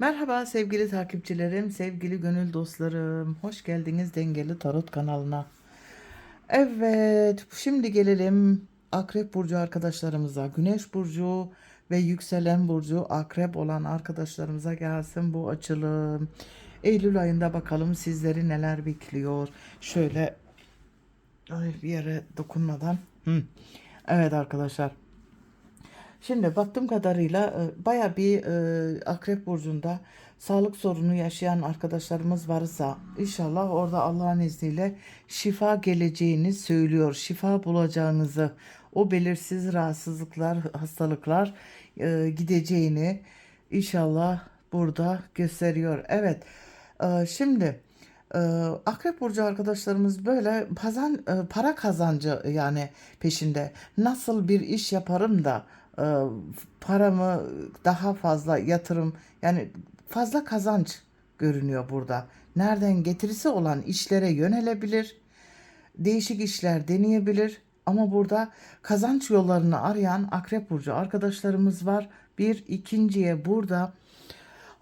Merhaba sevgili takipçilerim, sevgili gönül dostlarım. Hoş geldiniz Dengeli Tarot kanalına. Evet, şimdi gelelim Akrep Burcu arkadaşlarımıza. Güneş Burcu ve Yükselen Burcu Akrep olan arkadaşlarımıza gelsin bu açılım. Eylül ayında bakalım sizleri neler bekliyor. Şöyle ay, bir yere dokunmadan. Hı. Evet arkadaşlar. Şimdi baktığım kadarıyla e, baya bir e, Akrep Burcu'nda sağlık sorunu yaşayan arkadaşlarımız varsa inşallah orada Allah'ın izniyle şifa geleceğini söylüyor. Şifa bulacağınızı, o belirsiz rahatsızlıklar, hastalıklar e, gideceğini inşallah burada gösteriyor. Evet, e, şimdi e, Akrep Burcu arkadaşlarımız böyle pazan, e, para kazancı yani peşinde. Nasıl bir iş yaparım da paramı daha fazla yatırım yani fazla kazanç görünüyor burada. Nereden getirisi olan işlere yönelebilir. Değişik işler deneyebilir. Ama burada kazanç yollarını arayan Akrep Burcu arkadaşlarımız var. Bir ikinciye burada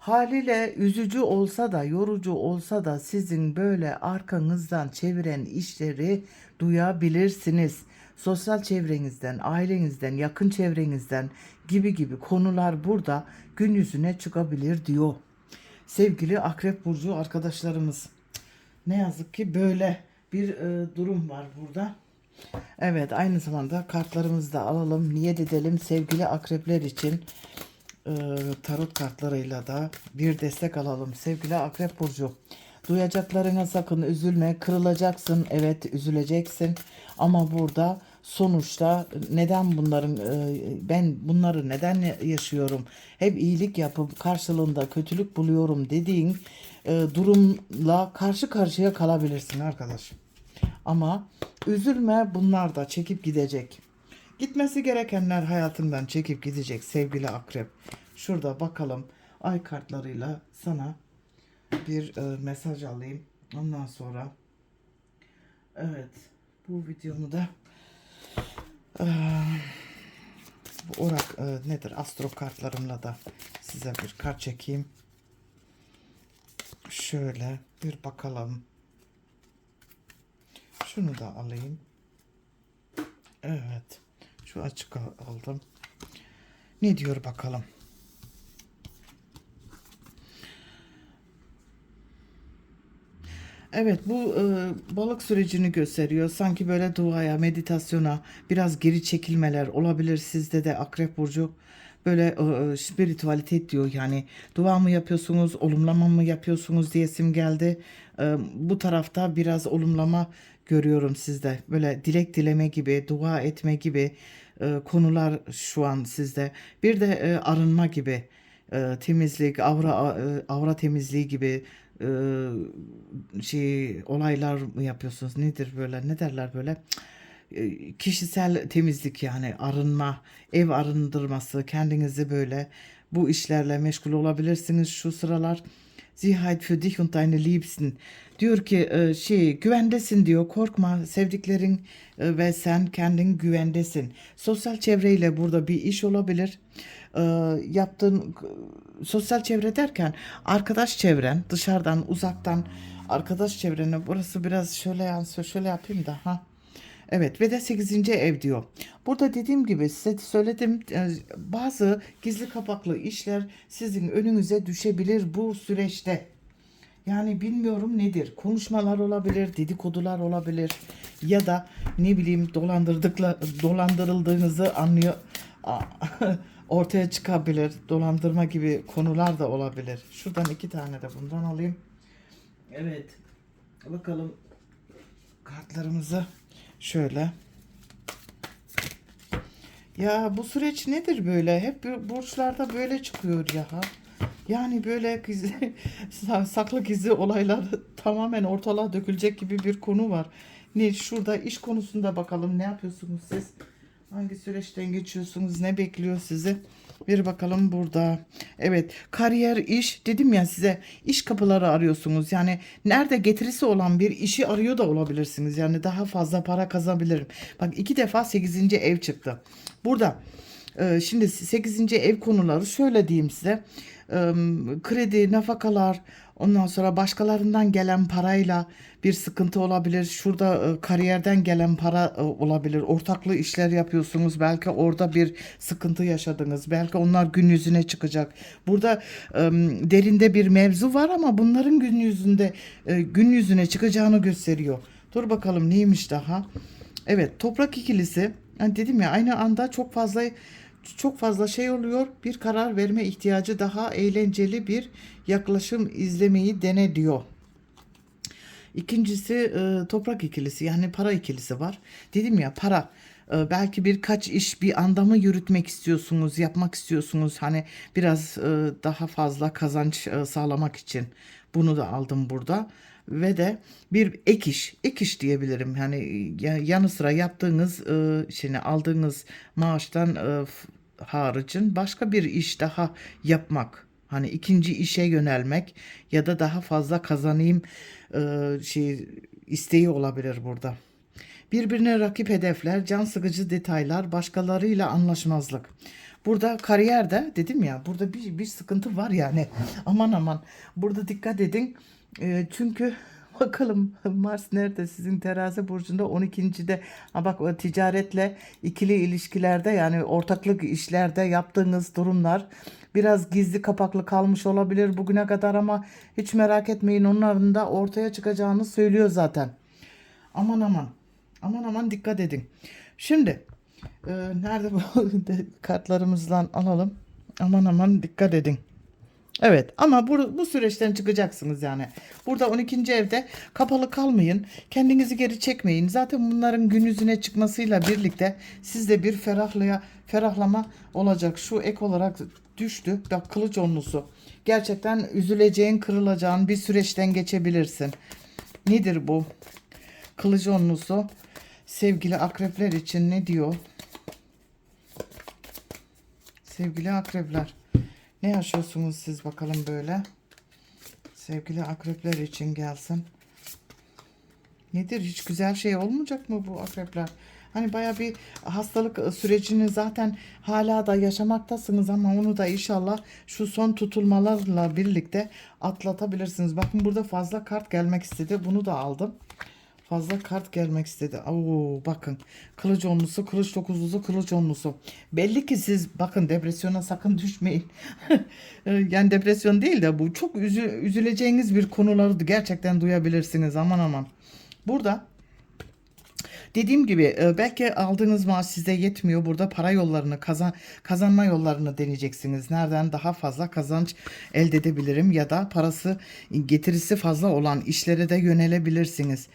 Haliyle üzücü olsa da yorucu olsa da sizin böyle arkanızdan çeviren işleri duyabilirsiniz. Sosyal çevrenizden, ailenizden, yakın çevrenizden gibi gibi konular burada gün yüzüne çıkabilir diyor. Sevgili Akrep Burcu arkadaşlarımız. Ne yazık ki böyle bir e, durum var burada. Evet aynı zamanda kartlarımızı da alalım. Niyet edelim sevgili akrepler için e, tarot kartlarıyla da bir destek alalım. Sevgili Akrep Burcu, duyacaklarına sakın üzülme. Kırılacaksın, evet üzüleceksin. Ama burada sonuçta neden bunların, e, ben bunları neden yaşıyorum? Hep iyilik yapıp karşılığında kötülük buluyorum dediğin e, durumla karşı karşıya kalabilirsin arkadaş. Ama üzülme bunlar da çekip gidecek. Gitmesi gerekenler hayatından çekip gidecek sevgili akrep. Şurada bakalım ay kartlarıyla sana bir e, mesaj alayım. Ondan sonra evet bu videomu da bu orak e, nedir astro kartlarımla da size bir kart çekeyim. Şöyle bir bakalım. Şunu da alayım. Evet. Şu açık al- aldım. Ne diyor bakalım. Evet bu e, balık sürecini gösteriyor. Sanki böyle duaya, meditasyona, biraz geri çekilmeler olabilir sizde de Akrep Burcu. Böyle e, e, spiritualite diyor yani dua mı yapıyorsunuz, olumlama mı yapıyorsunuz diyesim geldi. E, bu tarafta biraz olumlama görüyorum sizde. Böyle dilek dileme gibi, dua etme gibi e, konular şu an sizde. Bir de e, arınma gibi, e, temizlik, avra e, avra temizliği gibi şey olaylar mı yapıyorsunuz? Nedir böyle? Ne derler böyle? Kişisel temizlik yani arınma, ev arındırması, kendinizi böyle bu işlerle meşgul olabilirsiniz şu sıralar. Sicherheit für dich und deine Liebsten. Diyor ki e, şey güvendesin diyor. Korkma sevdiklerin e, ve sen kendin güvendesin. Sosyal çevreyle burada bir iş olabilir. E, yaptığın sosyal çevre derken arkadaş çevren dışarıdan uzaktan arkadaş çevrene burası biraz şöyle yansıyor. Şöyle yapayım da ha. Evet ve de 8. ev diyor. Burada dediğim gibi size söyledim e, bazı gizli kapaklı işler sizin önünüze düşebilir bu süreçte. Yani bilmiyorum nedir. Konuşmalar olabilir, dedikodular olabilir ya da ne bileyim dolandırdıkla dolandırıldığınızı anlıyor ortaya çıkabilir. Dolandırma gibi konular da olabilir. Şuradan iki tane de bundan alayım. Evet. Bakalım kartlarımızı şöyle. Ya bu süreç nedir böyle? Hep burçlarda böyle çıkıyor ya. Yani böyle gizli, sa- saklı gizli olaylar tamamen ortalığa dökülecek gibi bir konu var. Ne şurada iş konusunda bakalım ne yapıyorsunuz siz? Hangi süreçten geçiyorsunuz? Ne bekliyor sizi? Bir bakalım burada. Evet, kariyer, iş dedim ya size iş kapıları arıyorsunuz. Yani nerede getirisi olan bir işi arıyor da olabilirsiniz. Yani daha fazla para kazanabilirim. Bak iki defa 8. ev çıktı. Burada şimdi 8. ev konuları şöyle diyeyim size. Kredi, nafakalar, ondan sonra başkalarından gelen parayla bir sıkıntı olabilir. Şurada e, kariyerden gelen para e, olabilir. Ortaklı işler yapıyorsunuz. Belki orada bir sıkıntı yaşadınız. Belki onlar gün yüzüne çıkacak. Burada derinde bir mevzu var ama bunların gün yüzünde e, gün yüzüne çıkacağını gösteriyor. Dur bakalım neymiş daha. Evet, toprak ikilisi. Yani dedim ya aynı anda çok fazla çok fazla şey oluyor. Bir karar verme ihtiyacı daha eğlenceli bir yaklaşım izlemeyi dene diyor. İkincisi e, toprak ikilisi yani para ikilisi var. Dedim ya para e, belki birkaç iş bir anda mı yürütmek istiyorsunuz, yapmak istiyorsunuz. Hani biraz e, daha fazla kazanç e, sağlamak için bunu da aldım burada. Ve de bir ek iş, ek iş diyebilirim. Yani ya- yanı sıra yaptığınız, e, şimdi aldığınız maaştan haricin başka bir iş daha yapmak. Hani ikinci işe yönelmek ya da daha fazla kazanayım e, şey isteği olabilir burada. Birbirine rakip hedefler, can sıkıcı detaylar, başkalarıyla anlaşmazlık. Burada kariyerde dedim ya burada bir, bir sıkıntı var yani. Aman aman burada dikkat edin. E, çünkü bakalım Mars nerede sizin terazi burcunda 12.de ha bak o ticaretle ikili ilişkilerde yani ortaklık işlerde yaptığınız durumlar biraz gizli kapaklı kalmış olabilir bugüne kadar ama hiç merak etmeyin onların da ortaya çıkacağını söylüyor zaten. Aman aman. Aman aman dikkat edin. Şimdi e, nerede bu kartlarımızdan alalım. Aman aman dikkat edin. Evet ama bu, bu süreçten çıkacaksınız yani. Burada 12. evde kapalı kalmayın. Kendinizi geri çekmeyin. Zaten bunların gün yüzüne çıkmasıyla birlikte sizde bir ferahlaya, ferahlama olacak. Şu ek olarak düştü. Bak kılıç onlusu. Gerçekten üzüleceğin, kırılacağın bir süreçten geçebilirsin. Nedir bu? Kılıç onlusu sevgili akrepler için ne diyor? Sevgili akrepler. Ne yaşıyorsunuz siz bakalım böyle? Sevgili akrepler için gelsin. Nedir? Hiç güzel şey olmayacak mı bu akrepler? Hani baya bir hastalık sürecini zaten hala da yaşamaktasınız ama onu da inşallah şu son tutulmalarla birlikte atlatabilirsiniz. Bakın burada fazla kart gelmek istedi. Bunu da aldım. Fazla kart gelmek istedi. Oo bakın. Kılıç onlusu, kılıç dokuzlusu, kılıç onlusu. Belli ki siz bakın depresyona sakın düşmeyin. yani depresyon değil de bu çok üzü, üzüleceğiniz bir konuları gerçekten duyabilirsiniz. Aman aman. Burada Dediğim gibi e, belki aldığınız maaş size yetmiyor. Burada para yollarını kazan kazanma yollarını deneyeceksiniz. Nereden daha fazla kazanç elde edebilirim ya da parası getirisi fazla olan işlere de yönelebilirsiniz.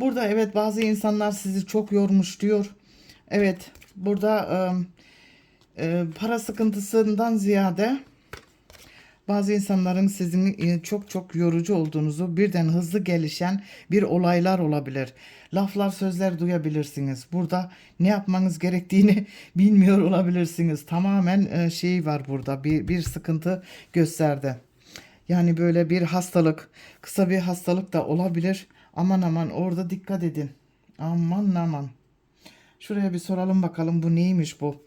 Burada evet bazı insanlar sizi çok yormuş diyor. Evet burada e, e, para sıkıntısından ziyade bazı insanların sizin e, çok çok yorucu olduğunuzu, birden hızlı gelişen bir olaylar olabilir. Laflar, sözler duyabilirsiniz. Burada ne yapmanız gerektiğini bilmiyor olabilirsiniz. Tamamen e, şey var burada. Bir bir sıkıntı gösterdi. Yani böyle bir hastalık, kısa bir hastalık da olabilir. Aman aman orada dikkat edin. Aman aman. Şuraya bir soralım bakalım bu neymiş bu?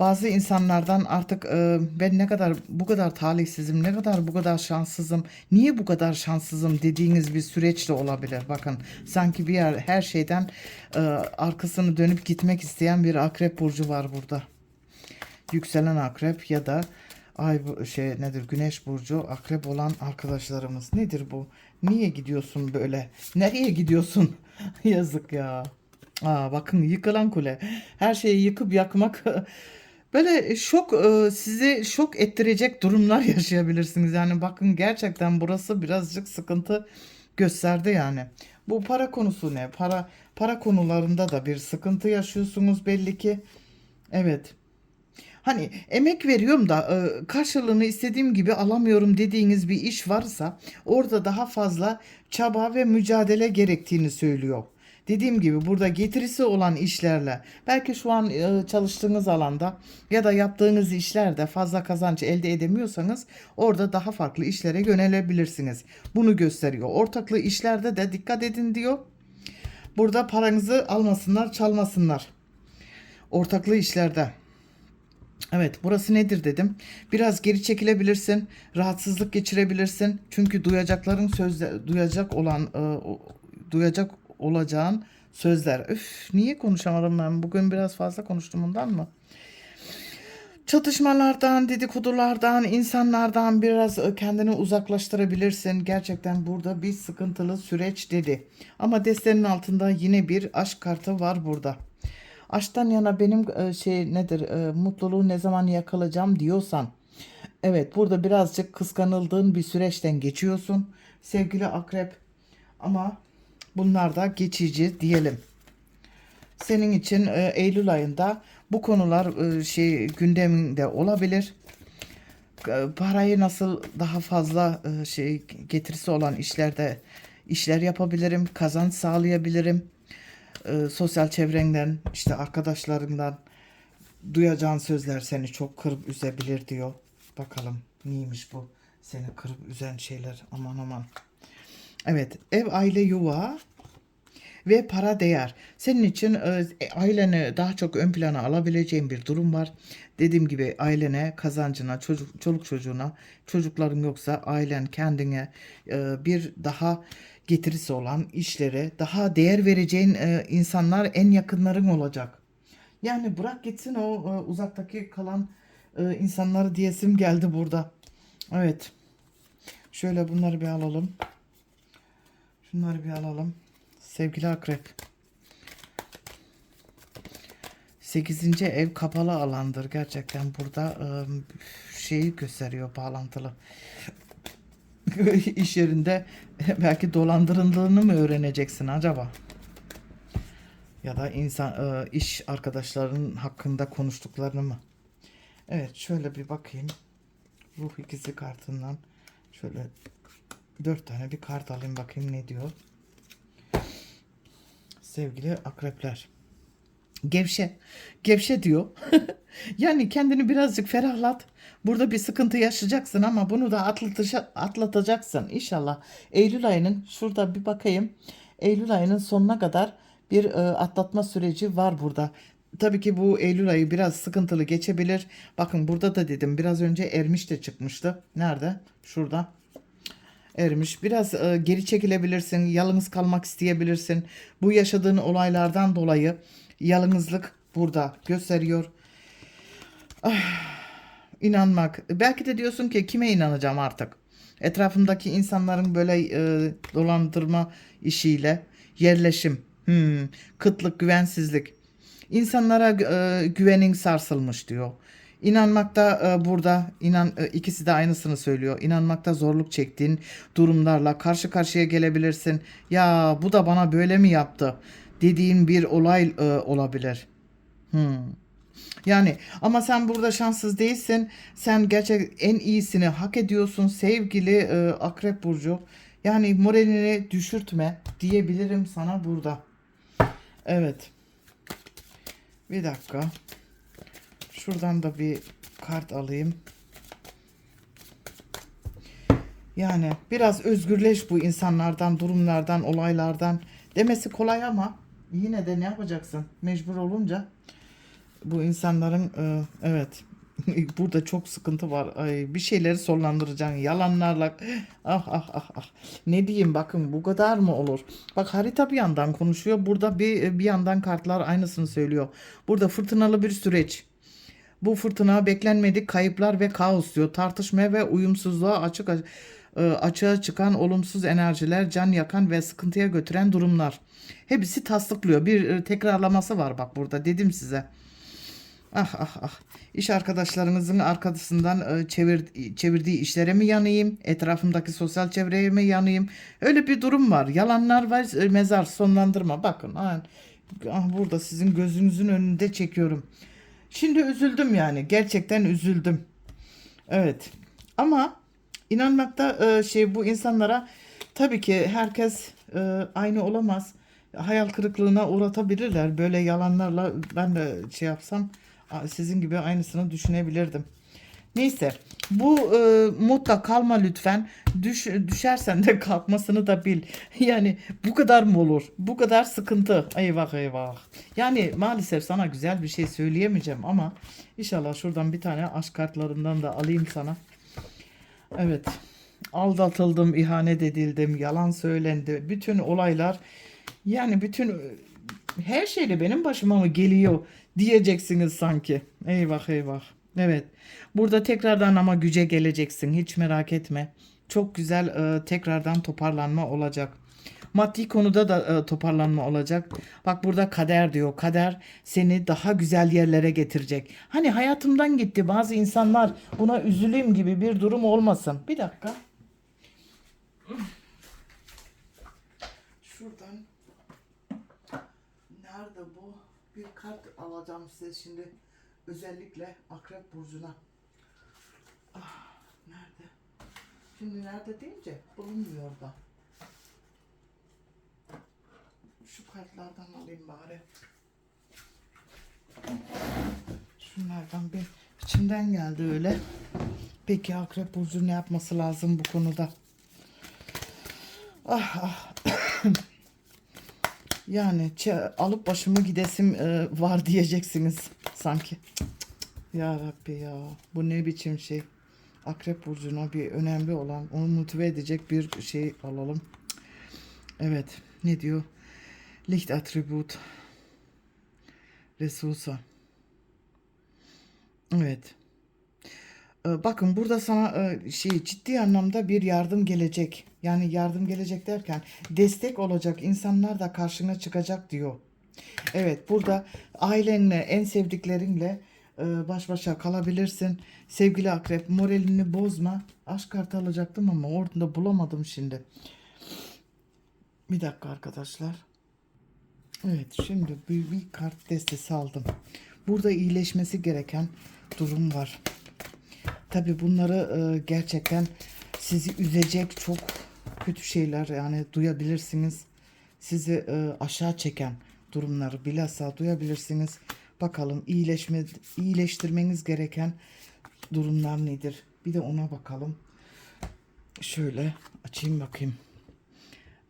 Bazı insanlardan artık e, ben ne kadar bu kadar talihsizim, ne kadar bu kadar şanssızım, niye bu kadar şanssızım dediğiniz bir süreç de olabilir. Bakın sanki bir yer her şeyden e, arkasını dönüp gitmek isteyen bir akrep burcu var burada. Yükselen akrep ya da ay şey nedir güneş burcu akrep olan arkadaşlarımız. Nedir bu? Niye gidiyorsun böyle? Nereye gidiyorsun? Yazık ya. Aa, bakın yıkılan kule. Her şeyi yıkıp yakmak böyle şok e, sizi şok ettirecek durumlar yaşayabilirsiniz. Yani bakın gerçekten burası birazcık sıkıntı gösterdi yani. Bu para konusu ne? Para para konularında da bir sıkıntı yaşıyorsunuz belli ki. Evet. Hani emek veriyorum da e, karşılığını istediğim gibi alamıyorum dediğiniz bir iş varsa orada daha fazla çaba ve mücadele gerektiğini söylüyor. Dediğim gibi burada getirisi olan işlerle belki şu an e, çalıştığınız alanda ya da yaptığınız işlerde fazla kazanç elde edemiyorsanız orada daha farklı işlere yönelebilirsiniz. Bunu gösteriyor. Ortaklı işlerde de dikkat edin diyor. Burada paranızı almasınlar, çalmasınlar. Ortaklı işlerde. Evet, burası nedir dedim. Biraz geri çekilebilirsin, rahatsızlık geçirebilirsin. Çünkü duyacakların sözler, duyacak olan, e, duyacak olacağın sözler. Üf, niye konuşamadım ben? Bugün biraz fazla konuştum ondan mı? Çatışmalardan, dedikodulardan, insanlardan biraz e, kendini uzaklaştırabilirsin. Gerçekten burada bir sıkıntılı süreç dedi. Ama destenin altında yine bir aşk kartı var burada. Aşktan yana benim e, şey nedir e, mutluluğu ne zaman yakalayacağım diyorsan. Evet burada birazcık kıskanıldığın bir süreçten geçiyorsun sevgili akrep. Ama bunlar da geçici diyelim senin için e, Eylül ayında bu konular şey gündeminde olabilir. Parayı nasıl daha fazla şey getirisi olan işlerde işler yapabilirim, kazanç sağlayabilirim. E, sosyal çevrenden, işte arkadaşlarından duyacağın sözler seni çok kırıp üzebilir diyor. Bakalım neymiş bu seni kırıp üzen şeyler aman aman. Evet ev aile yuva ve para değer. Senin için e, aileni daha çok ön plana alabileceğin bir durum var. Dediğim gibi ailene, kazancına, çocuk, çoluk çocuğuna, çocukların yoksa ailen kendine e, bir daha getirisi olan işlere daha değer vereceğin e, insanlar en yakınların olacak. Yani bırak gitsin o e, uzaktaki kalan e, insanları diyesim geldi burada. Evet. Şöyle bunları bir alalım. Şunları bir alalım. Sevgili akrep. 8. ev kapalı alandır. Gerçekten burada şeyi gösteriyor bağlantılı. İş yerinde belki dolandırıldığını mı öğreneceksin acaba? Ya da insan ıı, iş arkadaşlarının hakkında konuştuklarını mı? Evet şöyle bir bakayım. Ruh ikizi kartından şöyle dört tane bir kart alayım bakayım ne diyor sevgili akrepler. Gevşe. Gevşe diyor. yani kendini birazcık ferahlat. Burada bir sıkıntı yaşayacaksın ama bunu da atlatacak, atlatacaksın inşallah. Eylül ayının şurada bir bakayım. Eylül ayının sonuna kadar bir e, atlatma süreci var burada. Tabii ki bu Eylül ayı biraz sıkıntılı geçebilir. Bakın burada da dedim biraz önce Ermiş de çıkmıştı. Nerede? Şurada ermiş. Biraz e, geri çekilebilirsin, yalnız kalmak isteyebilirsin. Bu yaşadığın olaylardan dolayı yalnızlık burada gösteriyor. Ah, inanmak. Belki de diyorsun ki kime inanacağım artık? Etrafımdaki insanların böyle e, dolandırma işiyle yerleşim, hmm, kıtlık, güvensizlik. İnsanlara e, güvenin sarsılmış diyor. İnanmakta e, burada inan e, ikisi de aynısını söylüyor. İnanmakta zorluk çektiğin durumlarla karşı karşıya gelebilirsin. Ya bu da bana böyle mi yaptı dediğin bir olay e, olabilir. Hmm. Yani ama sen burada şanssız değilsin. Sen gerçek en iyisini hak ediyorsun sevgili e, Akrep Burcu. Yani moralini düşürtme diyebilirim sana burada. Evet. Bir dakika. Şuradan da bir kart alayım. Yani biraz özgürleş bu insanlardan, durumlardan, olaylardan demesi kolay ama yine de ne yapacaksın? Mecbur olunca bu insanların e, evet burada çok sıkıntı var. Ay, bir şeyleri sonlandıracaksın yalanlarla. Ah ah ah ah. Ne diyeyim bakın bu kadar mı olur? Bak harita bir yandan konuşuyor. Burada bir bir yandan kartlar aynısını söylüyor. Burada fırtınalı bir süreç. Bu fırtına beklenmedik kayıplar ve kaos diyor. Tartışmaya ve uyumsuzluğa açık e, açığa çıkan olumsuz enerjiler, can yakan ve sıkıntıya götüren durumlar. Hepsi taslıklıyor. Bir e, tekrarlaması var bak burada dedim size. Ah ah ah. İş arkadaşlarınızın arkasından e, çevir, çevirdiği işlere mi yanayım? Etrafımdaki sosyal çevreye mi yanayım? Öyle bir durum var. Yalanlar var. Mezar sonlandırma. Bakın. Ah, burada sizin gözünüzün önünde çekiyorum. Şimdi üzüldüm yani. Gerçekten üzüldüm. Evet. Ama inanmakta e, şey bu insanlara tabii ki herkes e, aynı olamaz. Hayal kırıklığına uğratabilirler. Böyle yalanlarla ben de şey yapsam sizin gibi aynısını düşünebilirdim. Neyse bu e, modda kalma lütfen. Düş, düşersen de kalkmasını da bil. Yani bu kadar mı olur? Bu kadar sıkıntı. Eyvah eyvah. Yani maalesef sana güzel bir şey söyleyemeyeceğim ama inşallah şuradan bir tane aşk kartlarından da alayım sana. Evet. Aldatıldım, ihanet edildim, yalan söylendi. Bütün olaylar yani bütün her şeyle benim başıma mı geliyor diyeceksiniz sanki. Eyvah eyvah. Evet. Burada tekrardan ama güce geleceksin. Hiç merak etme. Çok güzel e, tekrardan toparlanma olacak. Maddi konuda da e, toparlanma olacak. Bak burada kader diyor. Kader seni daha güzel yerlere getirecek. Hani hayatımdan gitti bazı insanlar buna üzüleyim gibi bir durum olmasın. Bir dakika. Şuradan nerede bu? Bir kart alacağım size şimdi. Özellikle Akrep Burcu'na. Ah, nerede? Şimdi nerede deyince bulunmuyor da. Şu kartlardan alayım bari. Şunlardan bir içimden geldi öyle. Peki Akrep Burcu ne yapması lazım bu konuda? Ah ah. Yani alıp başımı gidesim e, var diyeceksiniz sanki. Ya Rabbi ya bu ne biçim şey. Akrep burcuna bir önemli olan onu motive edecek bir şey alalım. Evet ne diyor? Licht Attribut. Ressource. Evet. Ee, Bakın burada sana e, şey ciddi anlamda bir yardım gelecek. Yani yardım gelecek derken destek olacak insanlar da karşına çıkacak diyor. Evet burada ailenle en sevdiklerinle e, baş başa kalabilirsin. Sevgili akrep moralini bozma. Aşk kartı alacaktım ama orada bulamadım şimdi. Bir dakika arkadaşlar. Evet şimdi bir, bir kart destesi aldım. Burada iyileşmesi gereken durum var. Tabii bunları e, gerçekten sizi üzecek çok kötü şeyler yani duyabilirsiniz. Sizi e, aşağı çeken durumları bilhassa duyabilirsiniz. Bakalım iyileşme iyileştirmeniz gereken durumlar nedir? Bir de ona bakalım. Şöyle açayım bakayım.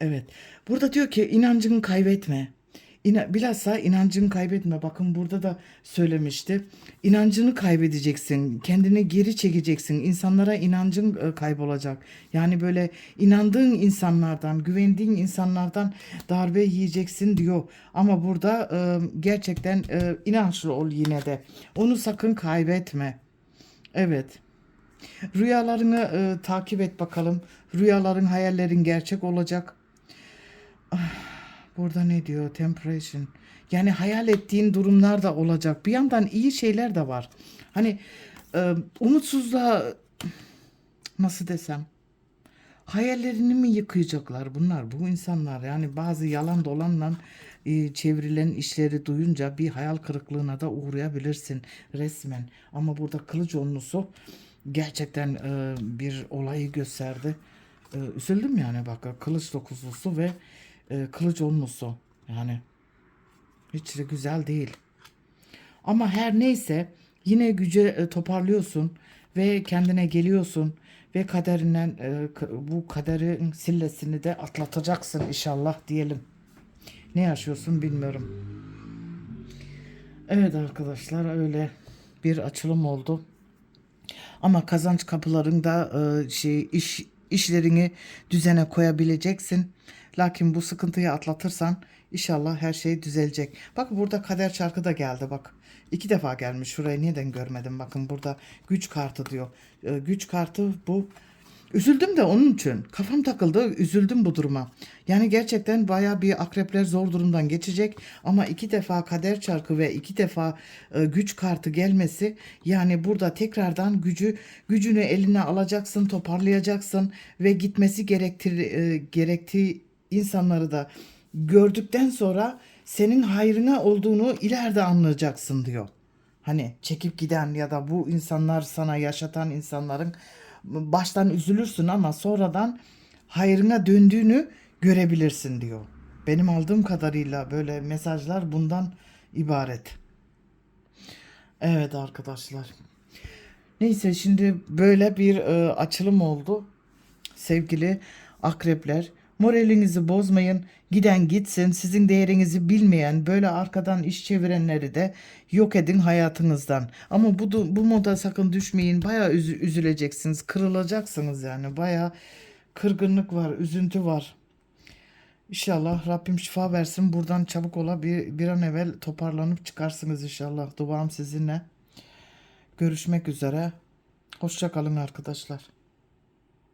Evet. Burada diyor ki inancını kaybetme. İna, bilhassa inancını kaybetme. Bakın burada da söylemişti. İnancını kaybedeceksin. Kendini geri çekeceksin. İnsanlara inancın e, kaybolacak. Yani böyle inandığın insanlardan, güvendiğin insanlardan darbe yiyeceksin diyor. Ama burada e, gerçekten e, inançlı ol yine de. Onu sakın kaybetme. Evet. Rüyalarını e, takip et bakalım. Rüyaların, hayallerin gerçek olacak. Burada ne diyor? Temperation. Yani hayal ettiğin durumlar da olacak. Bir yandan iyi şeyler de var. Hani e, umutsuzluğa nasıl desem hayallerini mi yıkayacaklar bunlar bu insanlar yani bazı yalan dolanla e, çevrilen işleri duyunca bir hayal kırıklığına da uğrayabilirsin resmen ama burada kılıç onlusu gerçekten e, bir olayı gösterdi e, üzüldüm yani bak kılıç dokuzlusu ve e, kılıç onlusu yani hiç de güzel değil ama her neyse yine güce e, toparlıyorsun ve kendine geliyorsun ve kaderinden e, bu kaderin sillesini de atlatacaksın inşallah diyelim. Ne yaşıyorsun bilmiyorum. Evet arkadaşlar öyle bir açılım oldu. Ama kazanç kapılarında e, şey iş işlerini düzene koyabileceksin. Lakin bu sıkıntıyı atlatırsan inşallah her şey düzelecek. Bak burada kader çarkı da geldi bak. İki defa gelmiş. Şurayı neden görmedim? Bakın burada güç kartı diyor. E, güç kartı bu. Üzüldüm de onun için. Kafam takıldı. Üzüldüm bu duruma. Yani gerçekten baya bir akrepler zor durumdan geçecek. Ama iki defa kader çarkı ve iki defa e, güç kartı gelmesi yani burada tekrardan gücü gücünü eline alacaksın, toparlayacaksın ve gitmesi gerektir e, gerektiği insanları da gördükten sonra senin hayrına olduğunu ileride anlayacaksın diyor. Hani çekip giden ya da bu insanlar sana yaşatan insanların baştan üzülürsün ama sonradan hayrına döndüğünü görebilirsin diyor. Benim aldığım kadarıyla böyle mesajlar bundan ibaret. Evet arkadaşlar. Neyse şimdi böyle bir e, açılım oldu. Sevgili akrepler, moralinizi bozmayın. Giden gitsin. Sizin değerinizi bilmeyen, böyle arkadan iş çevirenleri de yok edin hayatınızdan. Ama bu bu moda sakın düşmeyin. Bayağı üzü- üzüleceksiniz, kırılacaksınız yani. Bayağı kırgınlık var, üzüntü var. İnşallah Rabbim şifa versin. Buradan çabuk ola bir, bir an evvel toparlanıp çıkarsınız inşallah. Duam sizinle. Görüşmek üzere. Hoşça kalın arkadaşlar.